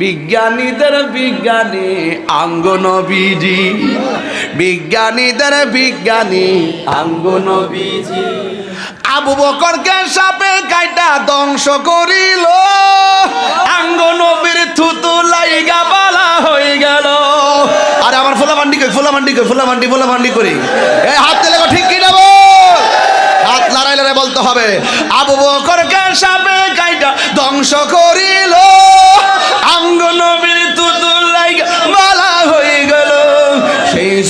বিজ্ঞানীদের বিজ্ঞানী আঙ্গ নবীজি বিজ্ঞানীদের বিজ্ঞানী আঙ্গ নবীজি আবু বকরকে সাপে কাইটা ধ্বংস করিল। আঙ্গ নবীর থুতু লাইগা বালা হয়ে গেল। আরে আমার ফোলা মান্ডি কই ফোলা মান্ডি কই ফোলা মান্ডি ফোলা মান্ডি করি। এই হাত তেলে ঠিক কি নেব হাত লড়াই লড়াই বলতে হবে। আবু বকরকে সাপে কাইটা ধ্বংস করিল।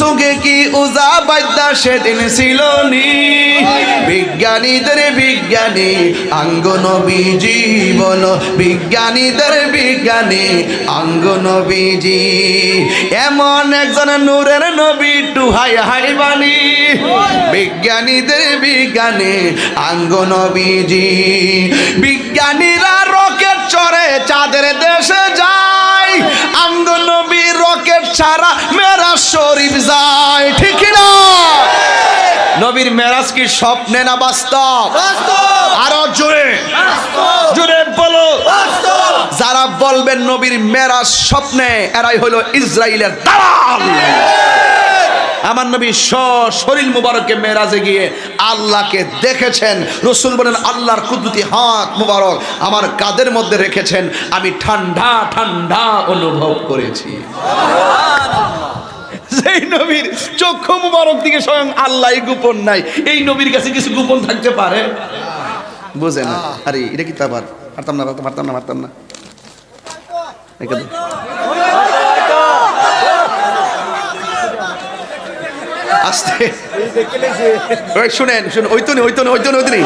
যুগে কি উজা বাদ্যা সেদিন ছিল নি বিজ্ঞানীদের বিজ্ঞানী আঙ্গ নবীজি বলো। বিজ্ঞানীদের বিজ্ঞানী আঙ্গ নবীজি এমন একজন নূরের নবী টুহাই হাই বাণী। বিজ্ঞানীদের বিজ্ঞানী আঙ্গ নবীজি বিজ্ঞানীরা ছাড়া মেরা শরীফ যায় ঠিক না? নবীর মেরাজ কি স্বপ্নে না বাস্তব? আরও জোরে। জোরে বলো। যারা বলবেন নবীর মেরাজ স্বপ্নে এরাই হলো ইসরায়েলের দালাল। আমার নবী শরীর মুবারকে মেরাজে গিয়ে আল্লাহকে দেখেছেন। রসুল বলেন আল্লাহর কুদরতি হাত মুবারক আমার কাদের মধ্যে রেখেছেন। আমি ঠান্ডা ঠান্ডা অনুভব করেছি। সেই নবীর চক্ষু মুবারক দিকে স্বয়ং আল্লাহ গোপন নাই। এই নবীর কাছে কিছু গোপন থাকতে পারে? বুঝে না। আরে এটা কি তা পার পারতাম না পারতাম না। পারতাম না আস্তে। শুনেন শুনেন, ওই তো নেই ওই তো নেই ওই তো নেই ওই তো নেই